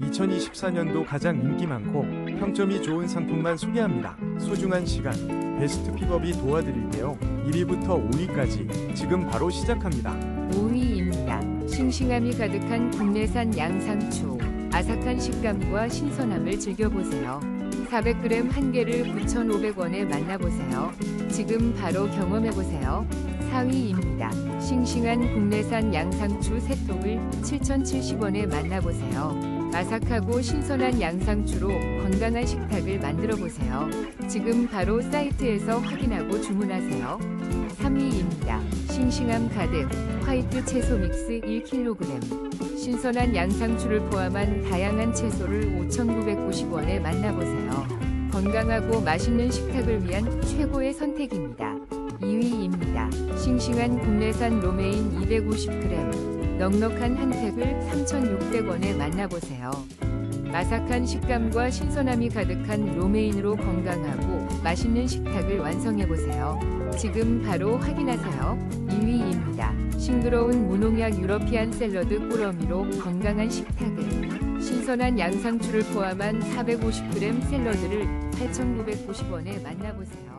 2024년도 가장 인기 많고 평점이 좋은 상품만 소개합니다. 소중한 시간, 베스트 픽업이 도와드릴게요. 1위부터 5위까지 지금 바로 시작합니다. 5위입니다. 싱싱함이 가득한 국내산 양상추. 아삭한 식감과 신선함을 즐겨보세요. 400g 한 개를 9,500원에 만나보세요. 지금 바로 경험해보세요. 4위입니다. 싱싱한 국내산 양상추 세 톡을 7,070원에 만나보세요. 아삭하고 신선한 양상추로 건강한 식탁을 만들어 보세요. 지금 바로 사이트에서 확인하고 주문하세요. 3위입니다. 싱싱함 가득 화이트 채소 믹스 1kg. 신선한 양상추를 포함한 다양한 채소를 5,990원에 만나보세요. 건강하고 맛있는 식탁을 위한 최고의 선택입니다. 2위입니다. 싱싱한 국내산 로메인 250g. 넉넉한 한 팩을 3,600원에 만나보세요. 아삭한 식감과 신선함이 가득한 로메인으로 건강하고 맛있는 식탁을 완성해보세요. 지금 바로 확인하세요. 2위입니다. 싱그러운 무농약 유러피안 샐러드 꾸러미로 건강한 식탁을 신선한 양상추를 포함한 450g 샐러드를 8,990원에 만나보세요.